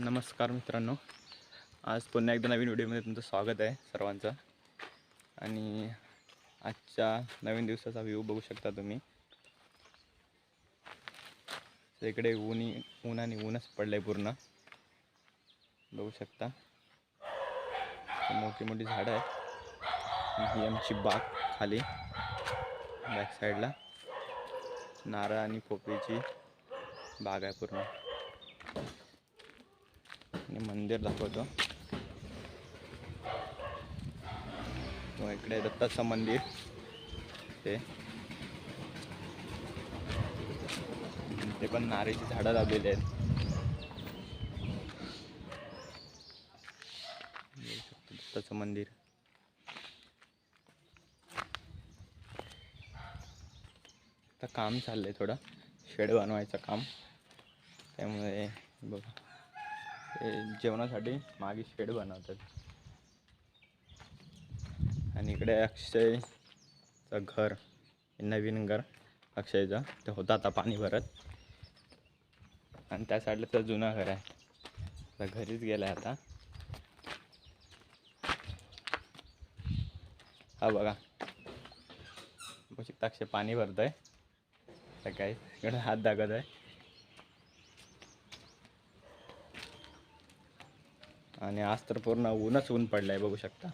नमस्कार मित्रांनो. आज पुन्हा एकदा नवीन व्हिडिओमध्ये तुमचं स्वागत आहे सर्वांचं. आणि आजच्या नवीन दिवसाचा व्ह्यू बघू शकता तुम्ही. इकडे ऊनी ऊन आणि ऊनच पडलं आहे पूर्ण. बघू शकता. मोठी मोठी झाडं आहेत. ही आमची बाग खाली बॅक साईडला नारळ आणि पोपळीची बाग आहे पूर्ण. आणि मंदिर दाखवतो. इकडे दत्ताचं मंदिर. ते. ते पण नारळीची झाडं लावलेली आहेत. दत्ताचं मंदिर. आता काम चाललंय थोडं. शेड बनवायचं काम. त्यामुळे बघा. जेवणासाठी मागे शेड बनवतात. आणि इकडे अक्षयचं घर नवीन घर अक्षयचं. ते होतं आता पाणी भरत. आणि त्या साईडला तर जुनं घर आहे. तर घरीच गेलं आहे आता. हा बघा. अक्षय पाणी भरत आहे सकाळी. इकडे हात दाखवत आहे. आणि आज तर पूर्ण ऊनच ऊन पडलं आहे बघू शकता.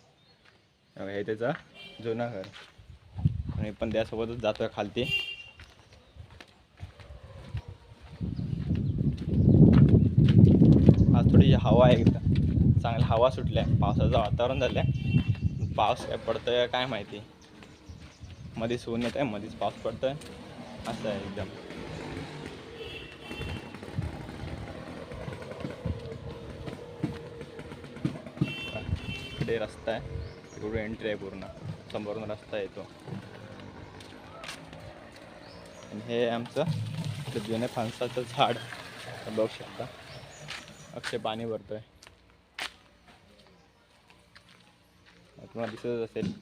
हे त्याचा जुना घर. आणि पण त्यासोबतच जातो आहे खालती. आज थोडी हवा आहे एकदम चांगली हवा सुटल्या. पावसाचं वातावरण झालं आहे पाऊस काय पडतोय काय माहिती. मध्येच ऊन येत आहे मध्येच पाऊस पडतोय. असं आहे एकदम. इकडे रस्ता आहे. इकडे एंट्री आहे पूर्ण. समोरून रस्ता येतो. आणि हे आमचं जुन्या जुने फणसाचं झाड. बघू शकता. अक्षय पाणी भरतोय. तुम्हाला दिसतच असेल.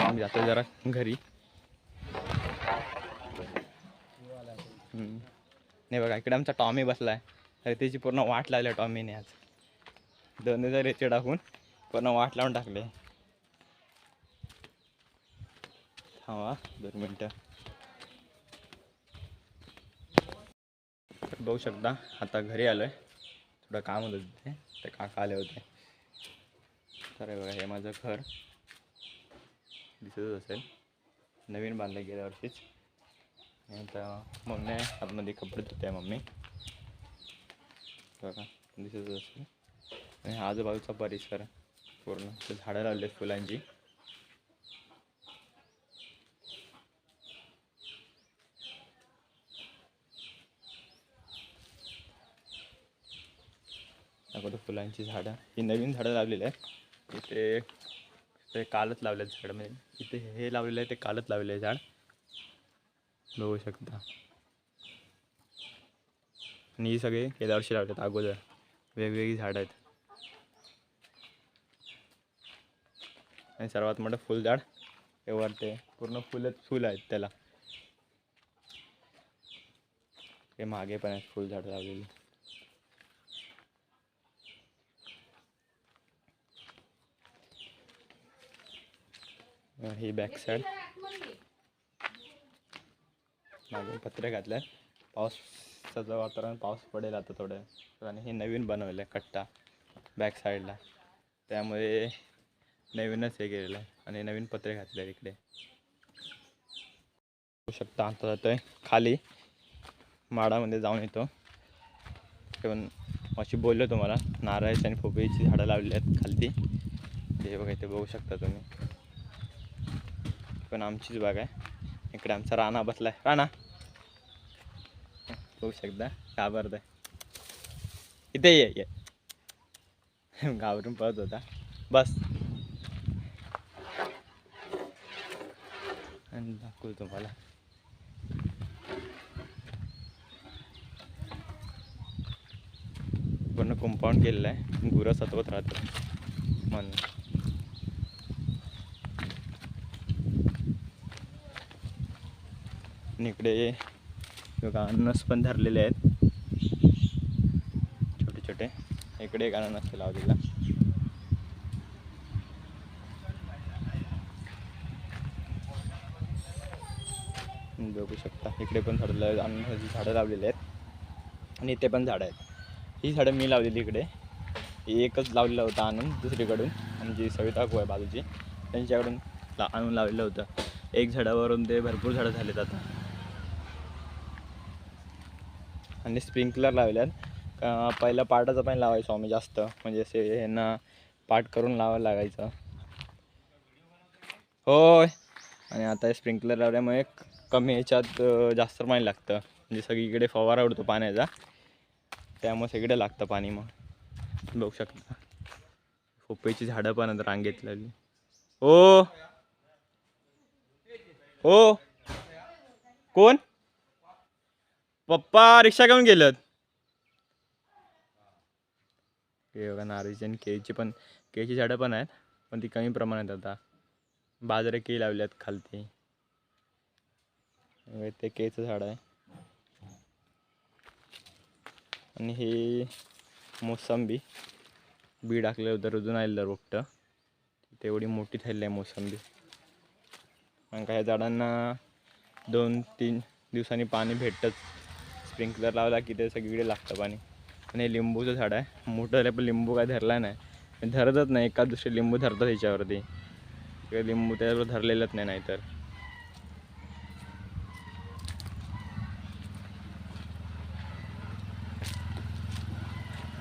आम्ही जातो जरा घरी. नाही बघा इकडे आमचा टॉमी बसलाय. अरे त्याची पूर्ण वाट लावली टॉमीने आज. दोन हजार याचे टाकून. पण वाट लावून टाकले. थांबा दोन मिनटं. बघू शकता आता घरी आलो आहे थोडं काम होतं तिथे. ते काका आले होते. तर हे बघा हे माझं घर. दिसतच असेल. नवीन बांधलं गेल्या वर्षीच. आणि आता मम्मी आतमध्ये कपडे धुते मम्मी. बघा दिसतच असेल. आणि आजूबाजूचा परिसर पूर्ण. ते झाडं लावले फुलांची. अगोदर फुलांची झाडं. ही नवीन झाडं लावलेली आहेत. इथे ते कालच लावले आहेत झाड. म्हणजे इथे हे लावलेलं आहे ते कालच लावलेलं आहे झाड. बघू शकता. आणि ही सगळे गेल्या वर्षी लावलेत अगोदर. वेगवेगळी झाडं आहेत. आणि सर्वात मोठं फुलझाड हे वरते पूर्ण फुलच फुल आहेत त्याला. हे मागे पण आहेत फुलझाड लावलेली. ही बॅक साईड मागे पत्रे घातल्या पावसाचं वातावरण पाऊस पडेल आता थोडं आणि हे नवीन बनवलं आहे कट्टा बॅक साईडला त्यामुळे नवीनच हे केलेलं आहे आणि नवीन पत्रे घातले आहे इकडे. बघू शकता आता जातोय खाली. माडामध्ये जाऊन येतो. पण अशी बोललो तुम्हाला नारळाची आणि पोपळीची झाडं लावलेली आहेत खालती. ते बघा इथे बघू शकता तुम्ही. पण आमचीच बाग आहे. इकडे आमचा राणा आहे राणा! बघू शकता घाबरत आहे इथे ये घाबरून पळत होता. बस. आणि दाखवू तुम्हाला पूर्ण कंपाऊंड केलेलं आहे. गुरं सतवत राहतो म्हणून. इकडे बघा अननस पण धरलेले आहेत. छोटे इकडे एक अननस लावलेला. तुम्ही बघू शकता. इकडे पण झाडं लाव- झाडं लावलेली आहेत. आणि इथे पण झाडं आहेत. ही झाडं मी लावलेली इकडे. ही एकच लावलेलं होतं आणून दुसरीकडून. आमची सविता आहे बाजूची त्यांच्याकडून ला आणून लावलेलं होतं. एक झाडावरून ते भरपूर झाडं झालेत आता. आणि स्प्रिंकलर लावल्यात का पहिला पाटाचं पण लावायचो आम्ही जास्त. म्हणजे असे ह्यांना पाट करून लावायला लागायचं. होय. आणि आता स्प्रिंकलर लावल्यामुळे कमी ह्याच्यात जास्त पाणी लागतं. म्हणजे सगळीकडे फवारा उडतो पाण्याचा. त्यामुळे सगळीकडे लागतं पाणी मग. बघू शकता. पोपईची झाडं पण आहेत रांगेत लागली हो हो कोण? पप्पा रिक्षा घेऊन गेलत. हे बघा नारळीची आणि केळीची पण केळीची झाडं पण आहेत पण ती कमी प्रमाणात आता. बाजरे केळी लावल्यात खालती. ते केळीचं झाड आहे. आणि हे मोसंबी. बी टाकलं होतं रुजून आलेलं रोपटं तेवढी मोठी झालेली आहे मोसंबी. कारण का ह्या झाडांना दोन तीन दिवसांनी पाणी भेटतंच. स्प्रिंकलर लावला की ते सगळीकडे लागतं पाणी. आणि हे लिंबूचं झाड आहे. मोठं झालं पण लिंबू काय धरला नाही. धरतच नाही. एका दुसरे लिंबू धरतात ह्याच्यावरती. लिंबू त्यावर धरलेलंच नाही नाहीतर.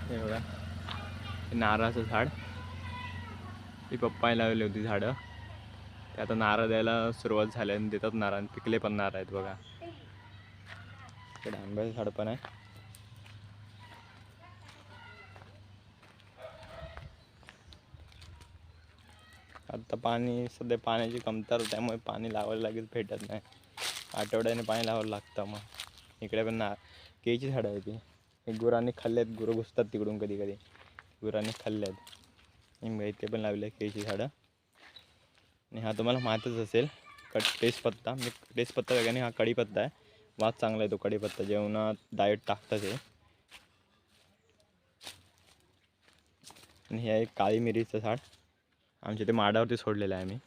हे बघा. नारळाचं झाड. ती पप्पाने लावली होती झाडं. ते आता नारळ द्यायला सुरुवात झाली आणि देतात नारळ आणि पिकले पण नारळ आहेत बघा. डांब्याचं आंब्याचं झाड पण आहे. आता पाणी सध्या पाण्याची कमतरता त्यामुळे पाणी लावायला लागेल भेटत नाही. आठवड्याने पाणी लावावं लागतं मग. इकडे पण ना केळीची झाडं आहे ती हे गुरांनी खाल्ल्यात. गुरं घुसतात तिकडून कधी कधी. गुरांनी खाल्ल्यात. आणि मग इथे पण लावले केळीची झाडं. आणि हा तुम्हाला माहीतच असेल. कट तेजपत्ता मी तेजपत्ता वगैरे हा कढीपत्ता आहे. वास चांगला आहे तो कढीपत्ता जेवणात डाएट टाकतात हे. आणि हे आहे काळी मिरीचं झाड. आमच्या ते माडावरती सोडलेलं आहे आम्ही.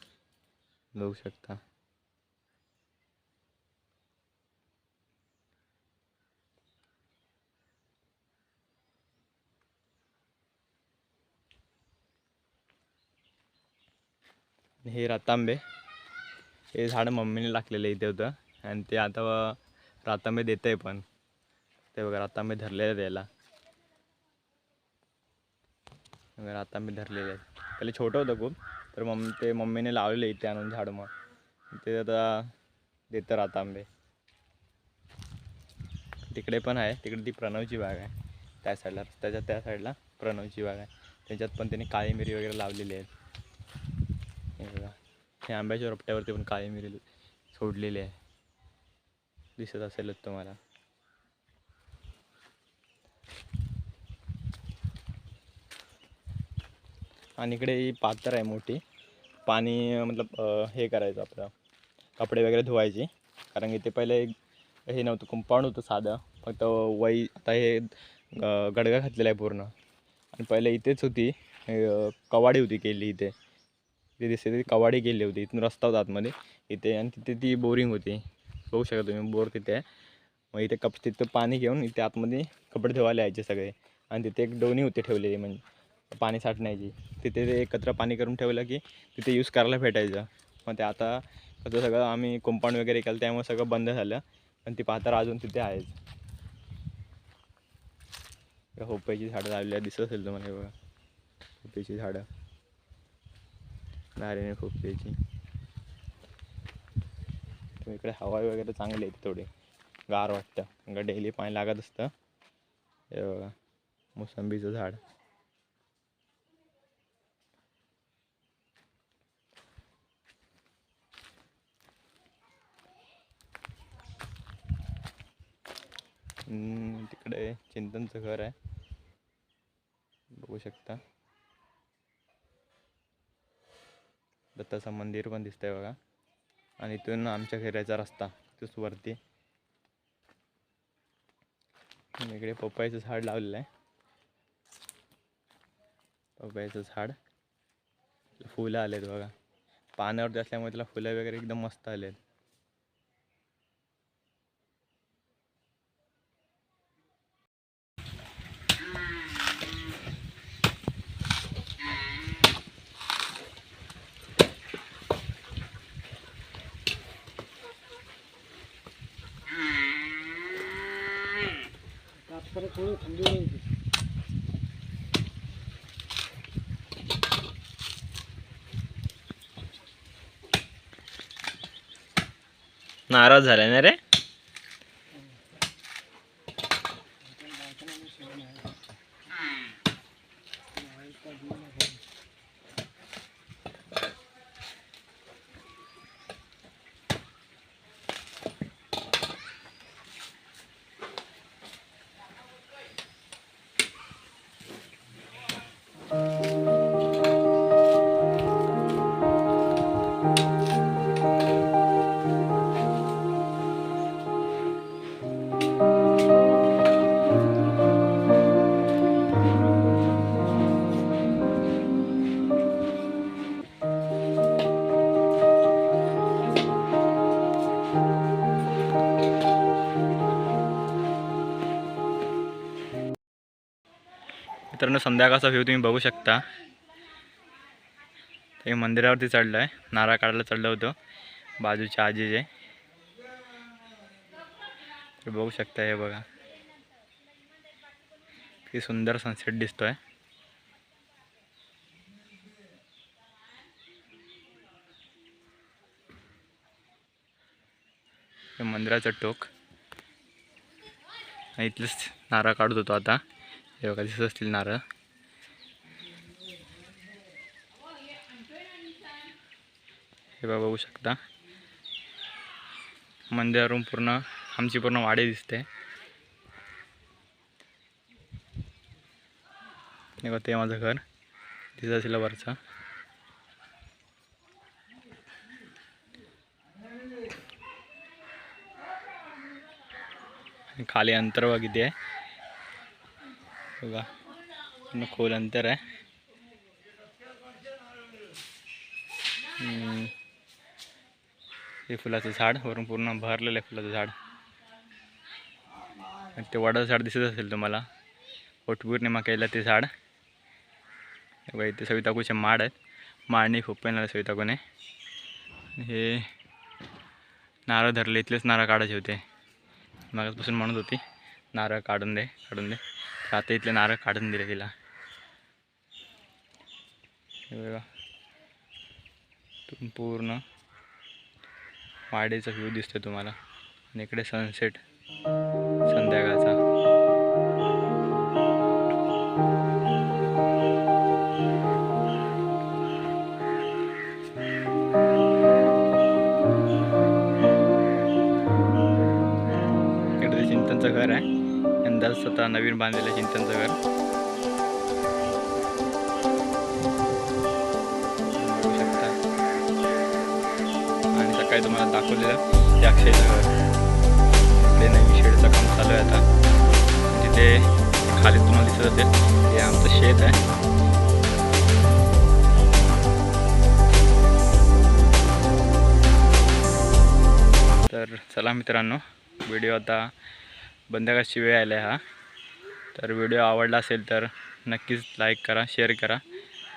बघू शकता. हे रतांबे. हे झाड मम्मीने लागलेलं इथे होतं. आणि ते आता रातांबे देत आहे पण. ते बघा रातांबे धरलेले आहेत रातांबे धरलेले आहेत. पहिले छोटं होतं खूप तर मम्मी ते मम्मीने लावलेलं इथे आणून झाड मग. ते आता देतं रातांबे. तिकडे पण आहे. तिकडे ती प्रणवची बाग आहे. त्या साईडला रस्त्याच्या त्या साईडला प्रणवची बाग आहे. त्याच्यात पण त्यांनी काळी मिरी वगैरे लावलेली आहेत. हे आंब्याच्या रोपट्यावरती पण काळी मिरी सोडलेली आहे. दिसत असेलच तुम्हाला. आणि इकडे ही पात्र आहे मोठी. पाणी मतलब हे करायचं आपलं. कपडे वगैरे धुवायचे. कारण की ते पहिले हे नव्हतं कुंपाऊंड होतं साधं. फक्त वही आता हे गडगा घातलेला आहे पूर्ण. आणि पहिले इथेच होती. कवाडी होती केली इथे. ते दिसते ते कवाडी गेले होते इथून रस्ता होता आतमध्ये. इथे आणि तिथे ती बोरिंग होती. बघू शकता तुम्ही बोर तिथे आहे. मग इथे कप तिथं पाणी घेऊन इथे आतमध्ये कपडे धुवायला यायचे सगळे. आणि तिथे एक डोणी होती ठेवलेली म्हणजे पाणी साठण्याची. तिथे ते एकत्र पाणी करून ठेवलं की तिथे यूज करायला भेटायचं. मग ते आता कसं सगळं आम्ही कंपाऊंड वगैरे केलं त्यामुळे सगळं बंद झालं. पण ती पात्र अजून तिथे आहेच होपईची झाडं लावली दिसत असेल तुम्हाला हे बघा. होपईची झाडं. नारळी खोपऱ्याची तर इकडे हवाई वगैरे चांगली आहे थोडी. गार वाटतं. का डेली पाणी लागत असतं. हे बघा मोसंबीचं झाड. तिकडे चिंतनचं घर आहे. बघू शकता. दत्ताचं मंदिर पण दिसतंय बघा. आणि इथून आमच्या फिरायचा रस्ता तोच वरती. इकडे पप्पाईचं झाड लावलेलं आहे. पप्पाईचं झाड. फुलं आलेत बघा. पाण्यावरती असल्यामुळे त्याला फुलं वगैरे एकदम मस्त आलेत. नाराज झालाय ना रे? मित्रांनो संध्याकाळचा व्ह्यू तुम्ही बघू शकता. ते मंदिरावरती चढलं आहे नारळ काढायला चढलं होतं. बाजूच्या आजीचे. तर बघू शकता हे बघा. किती सुंदर सनसेट दिसतोय. मंदिराचं टोक. इथलंच इथलेच नारळ काढत होतो आता. हे बघा दिसत असतील नारळ. हे बघा बघू शकता. मंदिरावरून पूर्ण आमची पूर्ण वाडी दिसते. हे बघा ते माझं घर. दिसत असेल वरचा. खाली अंतर बघा किती आहे. बघा पूर्ण खोल अंतर आहे. हे फुलाचं झाड वरून पूर्ण भरलेलं आहे फुलाचं झाड. ते वडाचं झाड दिसत असेल तुम्हाला. वटपौर्णिमा केलं ते झाड. बघा इथे सविताकूचे माड आहेत. माडणी खूप पण सविताकूने. हे नारळ धरले इथलेच नारळ काढायचे होते. मागासपासून म्हणत होती नारळ काढून दे काढून दे. आता इथले नारळ काढून दिले तिला. बघा. पूर्ण वाडेचा व्ह्यू दिसतो तुम्हाला. आणि इकडे सनसेट संध्याकाळचा. इकडे चिंतनचं घर आहे. घर स्वतः नवीन बांधलेलं चिंतनचं घर. बघू शकता. आणि सकाळी तुम्हाला दाखवलेलं ते अक्षयचं घर इकडे नवीन शेडचं काम चालू आहे आता. तिथे खाली तुम्हाला दिसत असेल हे आमचं शेत आहे. तर चला मित्रांनो व्हिडिओ आता बंद वेळ आला हा. तर व्हिडिओ आवडला असेल तर नक्कीच लाईक करा शेअर करा.